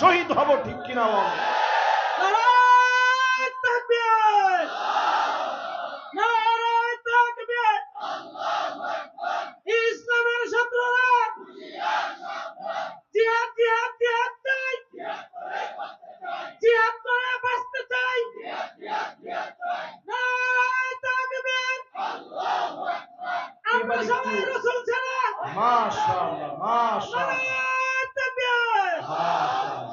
শহীদ হব ঠিক কিনা বল? নারায় তাকবীর! নারায় তাকবীর! ইসলামের শত্রুরা জিহাদ জিহাদ জিহাদ চাই জিহাদ করে বাঁচতে চাই নারায় তাকবীর! আমরা সবাই রসুল ছাড়া মাশাআল্লাহ মাশাআল্লাহ নারায় তাকবীর! মাশাআল্লাহ।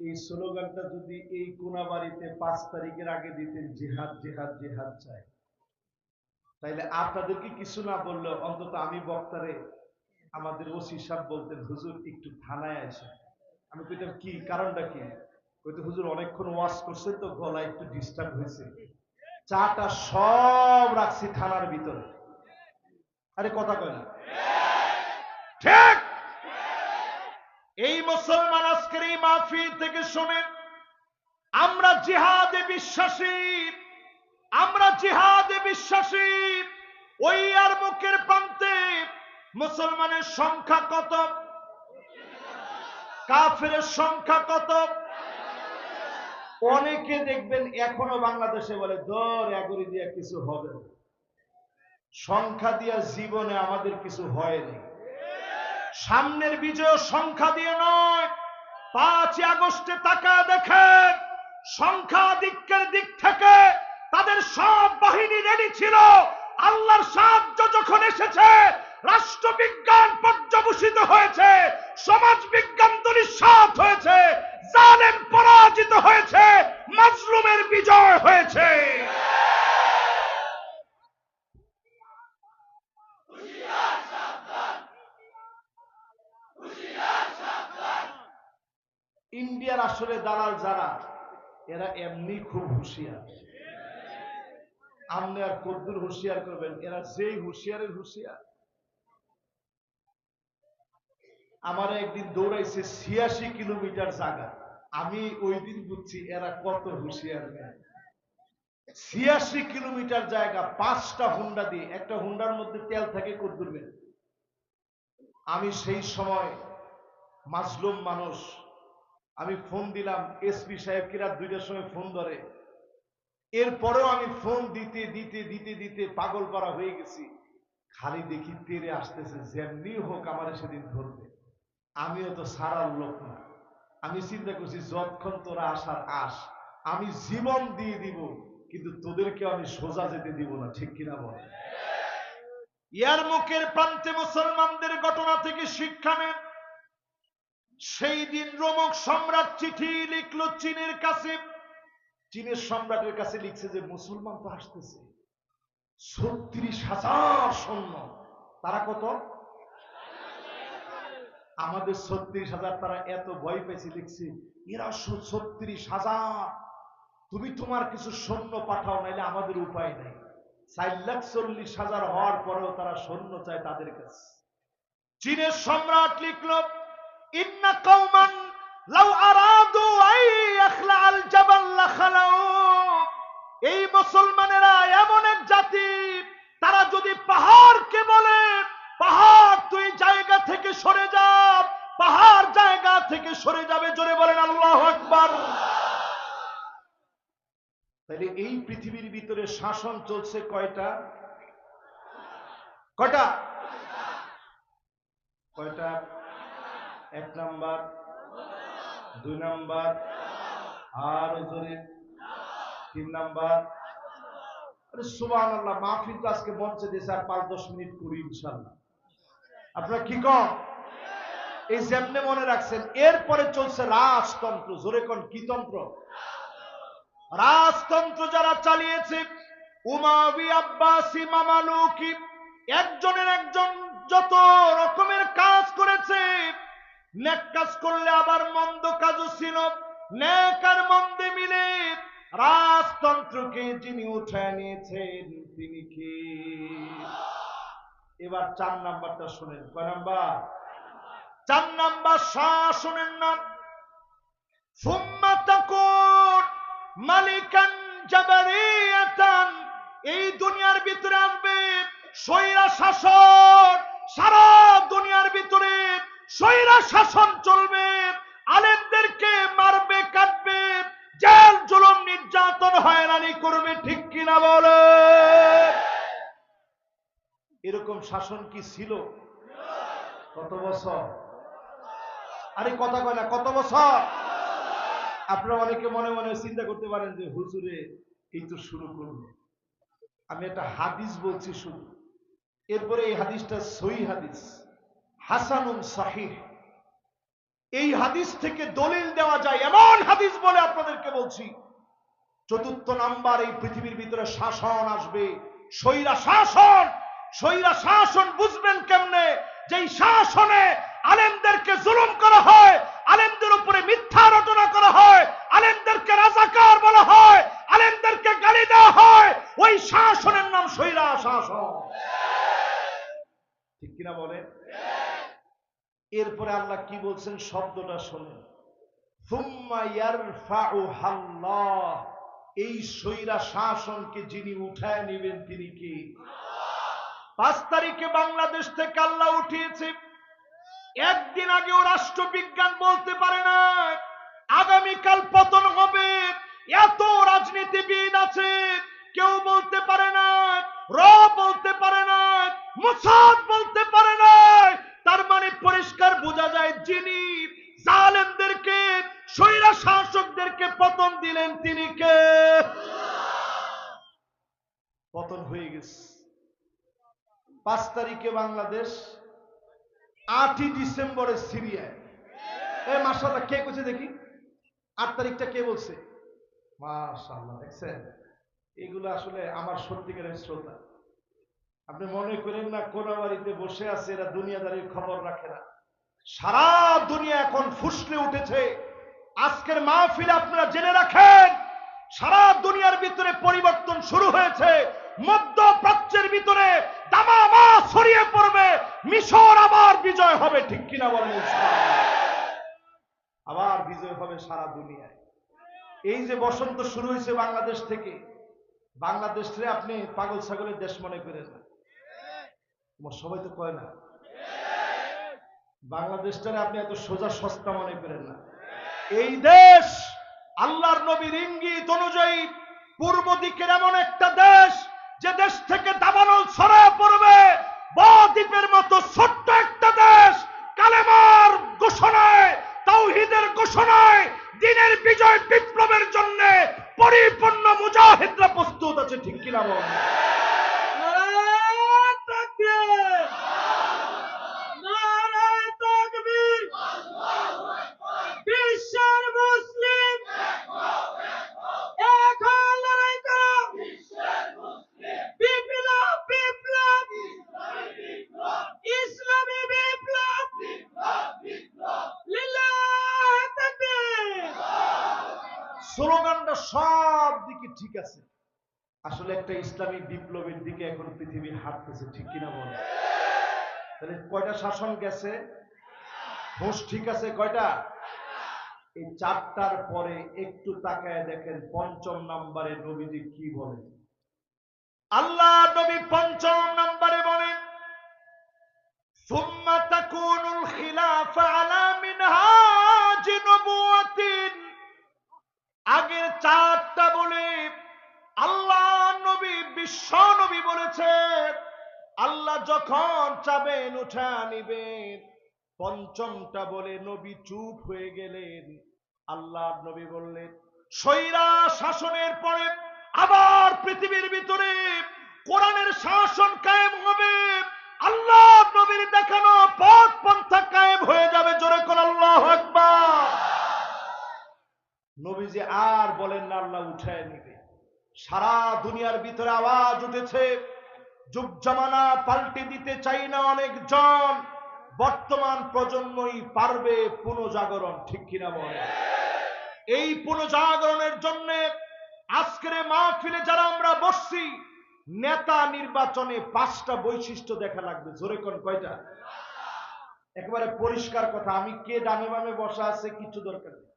এই স্লোগানটা যদি এই কোনাবাড়িতে পাঁচ তারিখের আগে দিতেন, জিহাদ জিহাদ জিহাদ চাই। তাইলে আপনাদেরকে কিছু না বললেও অন্তত আমি বক্তারে আমাদের ওসি সাহেব বলতেন, হুজুর, একটু থানায় আসে। আমি কইতাম, কি, কারণটা কি? কইতে, হুজুর, অনেকক্ষণ ওয়াশ করছেন তো, গলা একটু ডিস্টার্ব হয়েছে। চাটা সব রাখছি থানার ভিতরে। আরে, কথা কয় না। ঠিক! এই মুসলমান আজকের এই মাহফিল থেকে শোনেন আমরা জিহাদে বিশ্বাসী, আমরা জিহাদে বিশ্বাসী। ওই আর মুখের প্রান্তে মুসলমানের সংখ্যা কত? কাফের সংখ্যা কত? অনেকে দেখবেন এখনও বাংলাদেশে বলে দর এগুলি দিয়ে কিছু হবে সংখ্যা দিয়া জীবনে আমাদের কিছু হয়নি। সামনের বিজয় সংখ্যা দিয়ে নয়। পাঁচ আগস্টে তাকা দেখেন সংখ্যাধিক্যের দিক থেকে তাদের সব বাহিনী রেডি ছিল। আল্লাহর সাহায্য যখন এসেছে, রাষ্ট্রবিজ্ঞান পর্যবসিত হয়েছে সমাজ বিজ্ঞান দুলিশাত হয়েছে, জালেম পরাজিত হয়েছে, মাজলুমের বিজয় হয়েছে। ইন্ডিয়ার আসলে দালাল যারা এরা এমনি খুব হুঁশিয়ার। আপনি আর কদ্দুর হুঁশিয়ার করবেন, এরা যেই হুঁশিয়ারের হুঁশিয়ার। আমার একদিন দৌড়াইছে ছিয়াশি কিলোমিটার জায়গা। আমি ওই দিন বুঝছি এরা কত হুঁশিয়ার। ছিয়াশি কিলোমিটার জায়গা, পাঁচটা হুন্ডা দিয়ে, একটা হুন্ডার মধ্যে তেল থাকে কদ্দুরবেন আমি সেই সময় মাজলুম মানুষ আমি ফোন দিলাম এসপি সাহেবকে রাত দুইটার সময় ফোন ধরে। এরপরেও আমি ফোন দিতে দিতে দিতে দিতে পাগল পাড়া হয়ে গেছি। খালি দেখি তেরে আসতেছে, যেমনি হোক আমার সেদিন ধরবে। আমিও তো সারার লোক না। আমি চিন্তা করছি, যতক্ষণ তোরা আসার আস, আমি জীবন দিয়ে দিব, কিন্তু তোদেরকে আমি সোজা যেতে দিব না, ঠিক কিনা বল? ইয়ার মুখের প্রান্তে মুসলমানদের ঘটনা থেকে শিক্ষা নেন। সেই দিন রোমক সম্রাট চিঠি লিখলো চীনের কাছে। চীনের সম্রাটের কাছে লিখছে যে, মুসলমান তো আসতেছে ছত্রিশ হাজার সৈন্য। তারা কত? আমাদের ছত্রিশ হাজার তারা এত ভয় পেয়েছে লিখছে এরা ছত্রিশ হাজার। তুমি তোমার কিছু সৈন্য পাঠাও, নাইলে আমাদের উপায় নাই। চার লাখ চল্লিশ হাজার হওয়ার পরেও তারা সৈন্য চায় তাদের কাছে। চীনের সম্রাট লিখলো ইন্না কওমান লাউ আরাদু আই ইখলা আল জাবাল এই মুসলমানেরা এমন এক জাতি, তারা যদি পাহাড়কে বলে, পাহাড় তুই জায়গা থেকে সরে যা, পাহাড় জায়গা থেকে সরে যাবে, জোরে বলেন আল্লাহ আকবার। তাহলে এই পৃথিবীর ভিতরে শাসন চলছে কয়টা? কয়টা? কয়টা? এক নাম্বার, দুই নাম্বার, আর জোরে, তিন নাম্বার। মাহফিল তো আজকে মঞ্চে দিয়েছে আর পাঁচ দশ মিনিট ইনশাল্লাহ আপনারা কি এই যেমনে মনে রাখছেন, এরপরে চলছে রাজতন্ত্র। জোরে কোন, কি তন্ত্র? রাজতন্ত্র যারা চালিয়েছে উমাবি আব্বাসি, মামালুকি, একজনের একজন যত রকমের কাজ করেছে নেক কাজ করলে আবার মন্দ কাজও ছিল। নেক আর মন্দে মিলে রাজতন্ত্রকে যিনি উঠায় নিয়েছেন, তিনি কি? এবার চার নাম্বারটা শোনেন। কয় নাম্বার? চার নাম্বার শাসনের নাম। সুম্মা তাকুন মালিকান জাবারিয়াতান, এই দুনিয়ার ভিতরে আসবে স্বৈরা শাসন সারা দুনিয়ার ভিতরে সৈরা শাসন চলবে, আলেমদেরকে মারবে, কাটবে, জেল, জুলুম, নির্যাতন, হয়রানি করবে, ঠিক কিনা বলে? এরকম শাসন কি ছিল? কত বছর? আরে কথা কয় না, কত বছর? আপনারা অনেকে মনে মনে চিন্তা করতে পারেন যে, হুজুরে, এই তো শুরু করল আমি একটা হাদিস বলছি শুধু। এরপরে এই হাদিসটা সই হাদিস। হাসানুন সাহিহ। এই হাদিস থেকে দলিল দেওয়া যায়, এমন হাদিস বলে আপনাদেরকে বলছি, চতুর্থ নাম্বার এই পৃথিবীর ভিতরে শাসন আসবে। স্বৈরা শাসন স্বৈরা শাসন বুঝবেন কেমনে? যেই শাসনে আলেমদেরকে জুলুম করা হয়, আলেমদের উপরে মিথ্যা রচনা করা হয়, আলেমদেরকে রাজাকার বলা হয়, আলেমদেরকে গালি দেওয়া হয়, ওই শাসনের নাম স্বৈরা শাসন। ঠিক কিনা বলে এরপরে আল্লাহ কি বলছেন? শব্দটা শোনেন। এই স্বৈরা শাসনকে যিনি উঠায় নেবেন তিনি কি? পাঁচ তারিখে বাংলাদেশ থেকে আল্লাহ উঠিয়েছে। একদিন আগেও রাষ্ট্রবিজ্ঞান বলতে পারে না। আগামীকাল পতন হবে। এত রাজনীতিবিদ আছে। কেউ বলতে পারে না। র বলতে পারে না। মুসাদ বলতে পারে না। তার মানে পরিষ্কার বোঝা যায় যিনি জালেমদেরকে, স্বৈরা শাসকদেরকে পতন দিলেন তিনি কে? পতন হয়ে গেছে। পাঁচ তারিখে বাংলাদেশ, আটই ডিসেম্বরে সিরিয়ায়। এ মাসাল্লাহ কে করছে দেখি? আট তারিখটা কে বলছে? মাশাল্লাহ দেখছেন? এগুলো আসলে আমার সত্যিকারের শ্রোতা। আপনি মনে করেন না, কোন বাড়িতে বসে আছে, এরা দুনিয়াদারির খবর রাখে না। সারা দুনিয়া এখন ফুসলে উঠেছে। আজকের মাহফিল আপনারা জেনে রাখেন, সারা দুনিয়ার ভিতরে পরিবর্তন শুরু হয়েছে। মধ্য প্রাচ্যের ভিতরে দামামা ছড়িয়ে পড়বে, মিশর আবার বিজয় হবে, ঠিক কিনা বলেন? আবার বিজয় হবে সারা দুনিয়ায়। এই যে বসন্ত শুরু হয়েছে বাংলাদেশ থেকে বাংলাদেশে আপনি পাগল ছাগলের দেশ মনে করেন না। সবাই তো কয় না? বাংলাদেশটারে আপনি এত সোজা সস্তা মনে করেন না। এই দেশ আল্লাহর নবীর ইঙ্গিত অনুযায়ী পূর্ব দিকের এমন একটা দেশ যে দেশ থেকে দাবানল ছড়ায় পড়বে। বদ্বীপের মতো ছোট্ট একটা দেশ কালেমার ঘোষণায়, তাওহিদের ঘোষণায়, দিনের বিজয় বিপ্লবের জন্য পরিপূর্ণ মুজাহিদরা প্রস্তুত আছে, ঠিক কিনা বল নারায়ণ তাকবীর নারায়ণ তাকবীর বিশ্বের মুসলিম এক হয়ে লড়াই করো বিপ্লব বিপ্লব ইসলামী বিপ্লব লিল্লাহ তাকবীর স্লোগানটা সব দিকে ঠিক আছে আসলে একটা ইসলামী বিপ্লবের দিকে এখন পৃথিবী হাঁটতেছে ঠিক কিনা বলে তাহলে কয়টা শাসন গেছে হুঁশ ঠিক আছে কয়টা এই চারটার পরে একটু তাকায় দেখেন পঞ্চম নাম্বারে নবীজি কি বলে আল্লাহ নবী পঞ্চম নাম্বারে বলেন ثم تكون الخلافة على منهاج نبوة আগের চারটা বলে আল্লাহ নবী, বিশ্ব নবী বলেছে, আল্লাহ যখন চাবেন উঠা নিবেন। পঞ্চমটা বলে নবী চুপ হয়ে গেলেন। আল্লাহ নবী বললেন সৈরা শাসনের পরে আবার পৃথিবীর ভিতরে কোরআনের শাসন কায়েম হবে। আল্লাহ নবীর দেখানো পথ পন্থা কায়েম হয়ে যাবে, জোরে কোন আল্লাহ আকবার। নবীজি আর বলেন না, আল্লাহ উঠায় নিবে। সারা দুনিয়ার ভিতরে আওয়াজ উঠেছে। যুগ জামানা পাল্টে দিতে চাই না অনেকজন। বর্তমান প্রজন্মই পারবে পুনঃজাগরণ, ঠিক কিনা বলে এই পুনঃজাগরণের জন্য আজকের মাহফিলে যারা আমরা বসছি, নেতা নির্বাচনে পাঁচটা বৈশিষ্ট্য দেখা লাগবে। জোরে কোন কয়টা? একেবারে পরিষ্কার কথা, আমি কে ডানে বামে বসা আছে কিছু দরকার নেই।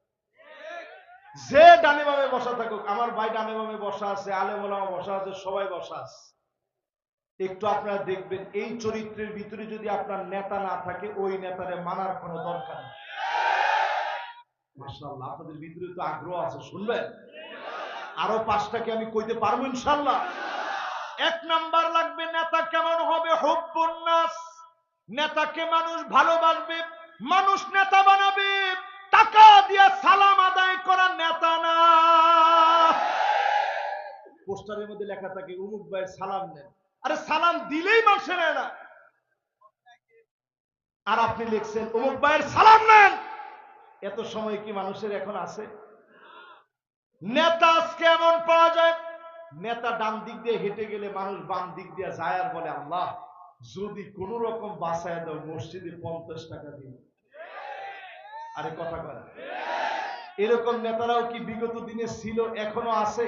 যে ডানে বামে বসা থাকুক, আমার ভাই ডানে বামে বসা আছে আলেমোলামা বসা আছে, সবাই বসা আছে। একটু আপনারা দেখবেন, এই চরিত্রের ভিতরে যদি আপনার নেতা না থাকে, ওই নেতারে মানার কোনো দরকার নেই। মাশাআল্লাহ, আপনাদের ভিতরে তো আগ্রহ আছে, শুনবেন? আরও পাঁচটাকে আমি কইতে পারব ইনশাল্লাহ এক নাম্বার লাগবে, নেতা কেমন হবে? হুব্বুন্নাস নেতাকে মানুষ ভালোবাসবে, মানুষ নেতা বানাবে। টাকা দিয়ে সালাম আদায় করা নেতা না। পোস্টারের মধ্যে লেখা থাকে, উমুক সালাম নেন। আরে সালাম দিলেই নেয় না। আর আপনি লিখছেন ভাইয়ের সালাম নেন। এত সময় কি মানুষের এখন আছে? নেতা আজকে এমন পাওয়া যায়, নেতা ডান দিক দিয়ে হেঁটে গেলে মানুষ বাম দিক দিয়ে যায় আর বলে, আল্লাহ, যদি কোন রকম বাসায় দাও, মসজিদে পঞ্চাশ টাকা দিন। আরে কথা কয় এরকম নেতারাও কি বিগত দিনে ছিল এখনও আছে?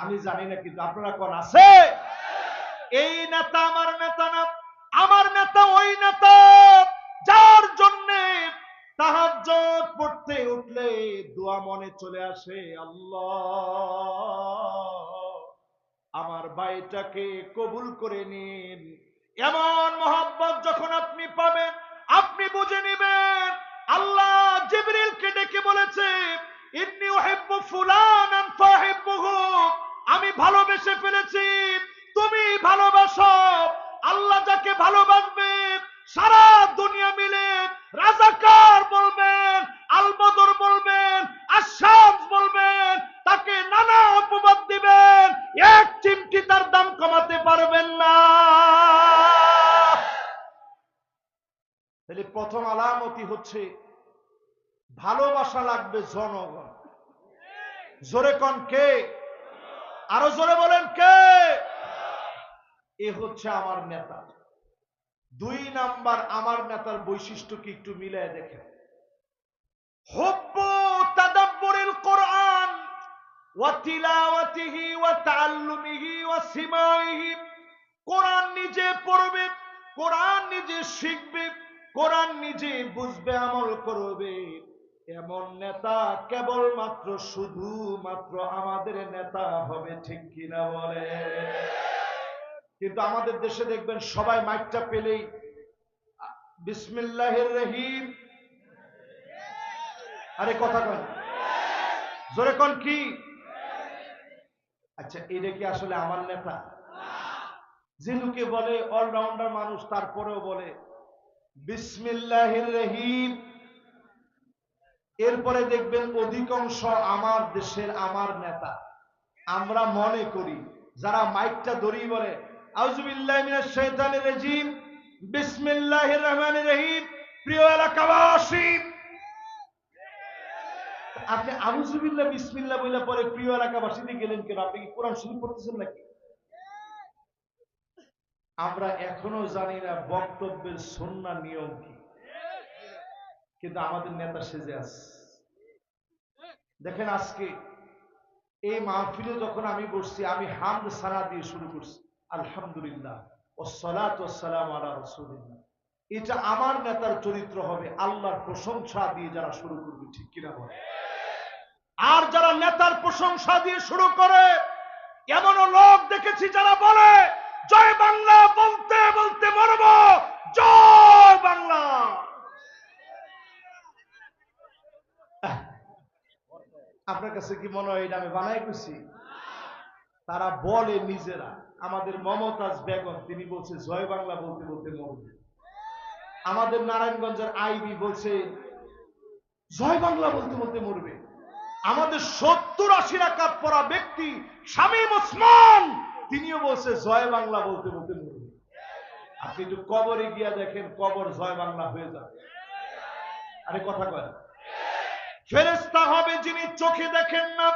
আমি জানি না কিন্তু আপনারা কোন আছে? এই নেতা আমার নেতা না আমার নেতা ওই নেতা। যার জন্যে তাহাজ্জুদ পড়তে উঠলে দোয়া মনে চলে আসে আল্লাহ। আমার বাড়িটাকে কবুল করে নিন। এমন মোহাব্বত যখন আপনি পাবেন আপনি বুঝে নেবেন। আল্লাহ জিবরিলকে ডেকে বলেছে, ইন্নি উহিব্বু ফুলানান ফাহিব্বুহু, আমি ভালোবেসে ফেলেছি, তুমি ভালোবাসো, আল্লাহ যাকে ভালোবাসবে, সারা দুনিয়া মিলে রাজাকার বলবেন, আলবদর বলবেন আশাম বলবেন, তাকে নানা অপবাদ দিবেন, এক চিমটি তার দাম কমাতে পারবেন না। তাহলে প্রথম আলামতি হচ্ছে ভালোবাসা লাগবে জনগণ। জোরে কন কে? আরও জোরে বলেন কে? এ হচ্ছে আমার নেতা। দুই নাম্বার আমার নেতার বৈশিষ্ট্য কি একটু ওয়া সিমাইহি। কোরআন নিজে পড়বে, কোরআন নিজে শিখবে, কোরআন নিজে বুঝবে, আমল করবে। এমন নেতা কেবলমাত্র শুধুমাত্র আমাদের নেতা হবে, ঠিক কিনা বলে? কিন্তু আমাদের দেশে দেখবেন সবাই মাইকটা পেলেই, বিসমিল্লাহির রহিম। আরে কথা কন। জোরে কন কি? আচ্ছা এটা কি আসলে আমার নেতা? লোকে বলে, অলরাউন্ডার মানুষ, তারপরেও বলে, বিসমিল্লাহির রহিম। এরপরে দেখবেন অধিকাংশ আমার দেশের আমার নেতা। আমরা মনে করি, যারা মাইকটা ধরি বলে প্রিয় এলাকাবাসী। আপনি আউজুবিল্লাহ পরে প্রিয় গেলেন কেন? আপনি কি কোরআন শরীফ পড়তেছেন নাকি? আমরা এখনও জানি না বক্তব্যের সন্না নিয়ম কি। কিন্তু আমাদের নেতা সেজে আছে। দেখেন আজকে এই মাহফিলে যখন আমি বসছি, আমি হামদ সারা দিয়ে শুরু করছি, আলহামদুলিল্লাহ ও সলাত সালাম আলা রসুলিল্লাহ। এটা আমার নেতার চরিত্র হবে, আল্লাহর প্রশংসা দিয়ে যারা শুরু করবে, ঠিক কিনা বলে আর যারা নেতার প্রশংসা দিয়ে শুরু করে, এমনও লোক দেখেছি যারা বলে, জয় বাংলা বলতে বলতে মরব, জয় বাংলা। আপনার কাছে কি মনে হয় এটা আমি বানাই করছি তারা বলে নিজেরা। আমাদের মমতাজ বেগম, তিনি বলছে, জয় বাংলা বলতে বলতে মরবে আমাদের নারায়ণগঞ্জের আইবি বলছে, জয় বাংলা বলতে বলতে মরবে। আমাদের সত্তর আশি রাকাত পড়া ব্যক্তি, শামীম ওসমান, তিনিও বলছে, জয় বাংলা বলতে বলতে মরবে আপনি একটু কবরে গিয়া দেখেন, কবর জয় বাংলা হয়ে যাবে। আরে কথা কয় না। ফেরেশতা হবে যিনি চোখে দেখেন না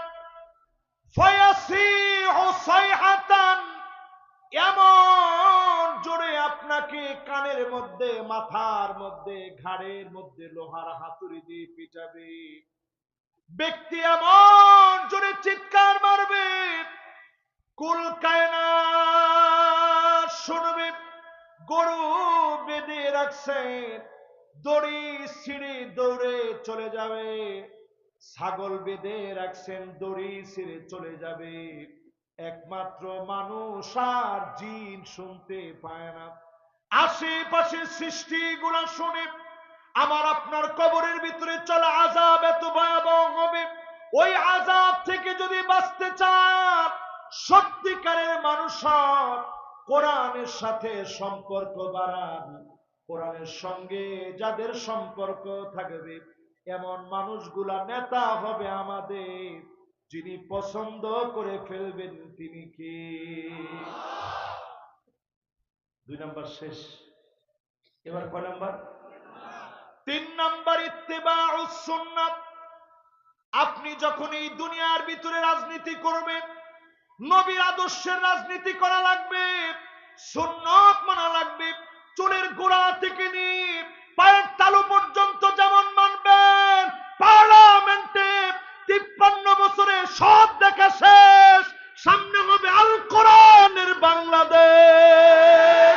এমন জোরে আপনাকে কানের মধ্যে, মাথার মধ্যে, ঘাড়ের মধ্যে লোহার হাতুড়ি দিয়ে পিটাবে ব্যক্তি এমন জোরে চিৎকার মারবে, কুল কায়না শুনবে, গরু বেঁধে রাখছেন দড়ি ছিঁড়ে দৌড়ে চলে যাবে। ছাগল বেঁধে রাখছেন, দড়ি ছিঁড়ে চলে যাবে। একমাত্র মানুষ আর জিন শুনতে পায় না। আশেপাশে সৃষ্টিগুলো শুনে আমার আপনার কবরের ভিতরে চলা আজাব এত ভয়াবহ হবে। ওই আজাব থেকে যদি বাঁচতে চান, সত্যিকারের মানুষ কোরআনের সাথে সম্পর্ক বাড়ান। কোরআনের সঙ্গে যাদের সম্পর্ক থাকবে, এমন মানুষগুলা নেতা হবে আমাদের। যিনি পছন্দ করে ফেলবেন তিনি কে? দুই নাম্বার শেষ। এবার কয় নাম্বার? তিন নাম্বার ইত্তেবা সুন্নাত। আপনি যখন এই দুনিয়ার ভিতরে রাজনীতি করবেন, নবীর আদর্শের রাজনীতি করা লাগবে, সুন্নত মানা লাগবে চুলের গোড়া থেকে নিয়ে পায়ের তালু পর্যন্ত যেমন মানবেন, পার্লামেন্টে তিপ্পান্ন বছরে সব দেখা শেষ। সামনে হবে আল কোরআনের বাংলাদেশ।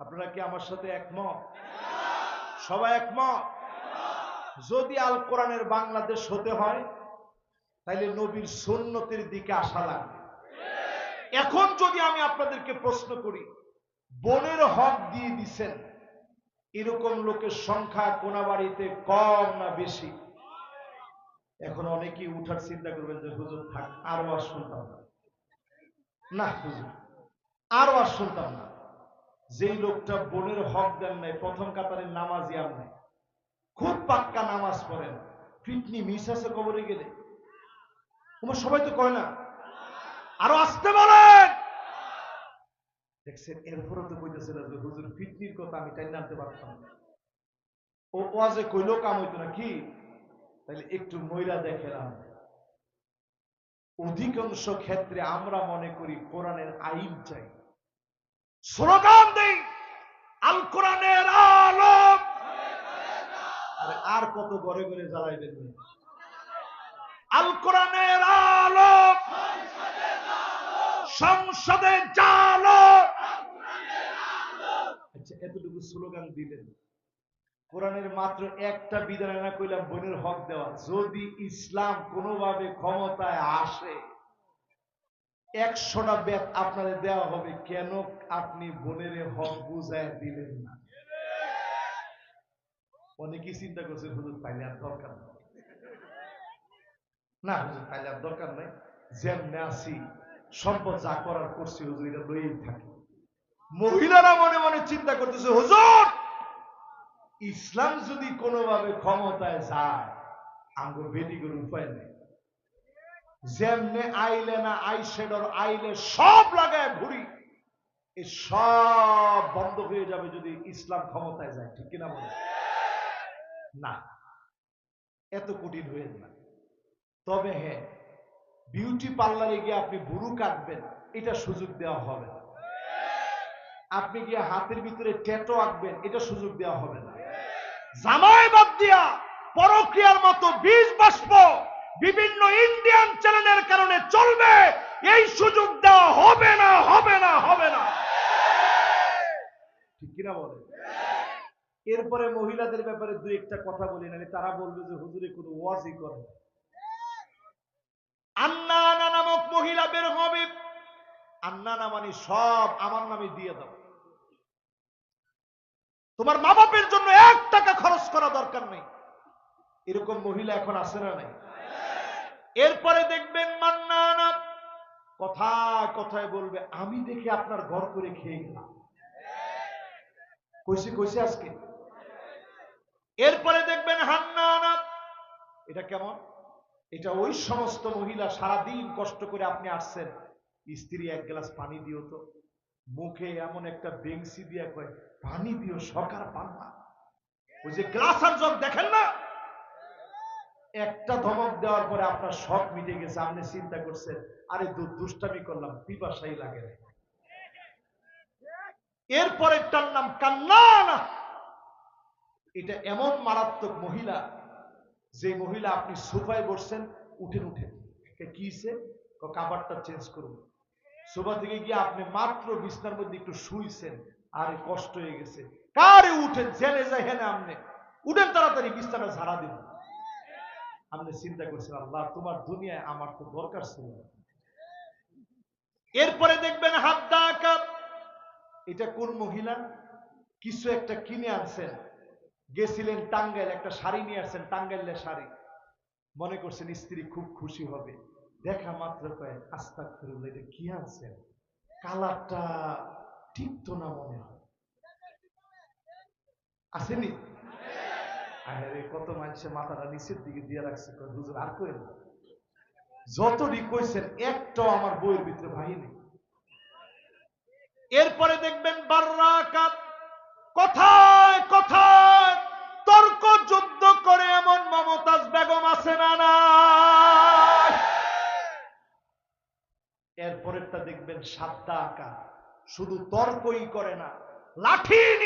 আপনারা কি আমার সাথে একমত? সবাই একমত? যদি আল কোরআনের বাংলাদেশ হতে হয়, তাইলে নবীর সুন্নতের দিকে আসা লাগবে। এখন যদি আমি আপনাদেরকে প্রশ্ন করি, বনের হক দিয়ে দিছেন, এরকম লোকের সংখ্যা কোনা বাড়িতে কম না বেশি? এখন অনেকেই উঠার চিন্তা করবেন যে, হুজুর, থাক, আরও আর শুনতাম না। না, হুজুর, আরও আর শুনতাম না। যেই লোকটা বোনের হক দেন নাই, প্রথম কাতারের নামাজি নাই। খুব পাক্কা নামাজ পড়েন। ফিটনি মিস আছে কবরে গেলে? তোমার সবাই তো কয় না আরও আসতে বলেন। দেখছেন এরপরে তো কইতেছিল যে হুজুর ফিটনির কথা আমি টাইন আনতে পারতাম ও ওয়াজে কইলেও কাম হইতো না, কি? তাহলে একটু ময়রা দেখেলাম। অধিকাংশ ক্ষেত্রে আমরা মনে করি কোরআনের আইন চাই। স্লোগান দেই, আল কোরআনের আলম আরে কত ঘরে ঘরে জ্বালাইবেন আল কোরআনের আলোক সংসদে জালো। আচ্ছা এতটুকু স্লোগান দিলেন। কোরআনের মাত্র একটা বিধান না কইলাম বোনের হক দেওয়া। যদি ইসলাম কোনোভাবে ক্ষমতায় আসে একশোটা বেত আপনাদের দেওয়া হবে, কেন আপনি বোনের হক বুঝায় দিলেন না? অনেকেই চিন্তা করছে, হুজুর, তাইলে আর দরকার নেই। না, হুজুর, তাইলে আর দরকার নাই। যেমনে আসি সম্পদ যা করার করছি হুজুর, এটা লইয়েই থাকে। মহিলারা মনে মনে চিন্তা করতেছে, হুজুর, ইসলাম যদি কোনোভাবে ক্ষমতায় যায় আঙ্গ বেদিগুর উপায় নেই। যেমনে আইলে না আইশেডর, আইলে সব লাগায় ঘুরি। এই সব বন্ধ হয়ে যাবে যদি ইসলাম ক্ষমতায় যায়, ঠিক কিনা বলে? না, এত কঠিন হয়ে না তবে হ্যাঁ বিউটি পার্লারে গিয়ে আপনি বুড়ু কাটবেন, এটা সুযোগ দেওয়া হবে না। আপনি গিয়ে হাতের ভিতরে ট্যাটো আঁকবেন, এটা সুযোগ দেওয়া হবে না। জামাই বাদ দিয়া পরক্রিয়ার মতো বীজ বাষ্প বিভিন্ন ইন্ডিয়ান চ্যানেলের কারণে চলবে, এই সুযোগ দেওয়া হবে না হবে না হবে না। ঠিক কিনা বলে এরপরে মহিলাদের ব্যাপারে দুই একটা কথা বলি না তারা বলবে যে হুজুরে কোনো ওয়াজই করে না। আন্নানা নামক মহিলা বের হবে আন্নানা মানে সব আমার নামে দিয়ে দাও। তোমার মা বাপের জন্য এক টাকা খরচ করা দরকার নেই। এরকম মহিলা এখন আসে না নাই? এরপরে দেখবেন কথায় কথায় বলবে, আমি দেখে আপনার ঘর করে খেয়ে গেলাম। কইছে কইছে আজকে? এরপরে দেখবেন হান্নানা এটা কেমন? এটা ওই সমস্ত মহিলা সারাদিন কষ্ট করে আপনি আসছেন। স্ত্রী এক গ্লাস পানি দিও তো। মুখে এমন একটা বেংসি দিয়া কয়, পানি দিও সরকার পান না ওই যে গ্লাস আর জগ দেখেন না? একটা ধমক দেওয়ার পরে আপনার শখ মিটে গেছে, আপনি চিন্তা করছেন, আরে দু দুষ্টামি করলাম, পিপাসাই লাগে এরপরেরটার নাম কান্নানা। এটা এমন মারাত্মক মহিলা, যে মহিলা আপনি সোফায় বসছেন, উঠেন উঠেন। কি কাবারটা চেঞ্জ করুন। সোফা থেকে গিয়ে আপনি মাত্র বিছনার মধ্যে একটু শুইছেন, আরে কষ্ট হয়ে গেছে। কারে উঠেন? জেনে যায় হেনে আপনি। উঠেন তাড়াতাড়ি, বিছনাটা ঝাড়া দিন। আপনি চিন্তা করছেন, আল্লাহ, তোমার দুনিয়ায় আমার তো দরকার ছিল এরপরে দেখবেন হাত কাপ। এটা কোন মহিলা? কিছু একটা কিনে আনছেন। গেছিলেন টাঙ্গাইল, একটা শাড়ি নিয়ে আসছেন, টাঙ্গাইলের শাড়ি। মনে করছেন স্ত্রী খুব খুশি হবে। দেখা মাত্র কয় আস্তাক ফিরুল্লাহ এটা কি আনছেন কালারটা ঠিক তো না মনে হয়? আসেনি? আরে কত মানুষের মাথাটা নিচের দিকে দিয়ে রাখছে হুজুর, আর কই না? যতটি কইছেন, একটাও আমার বইয়ের ভিতরে বাহিনী এরপরে দেখবেন, বার্রাকাত, কোথায় কোথায় তর্ক যুদ্ধ করে এমন মমতাজ বেগম আছে না নাই? এরপরেরটা দেখবেন সাতটা আঁকা শুধু তর্কই করে না লাঠি নিয়ে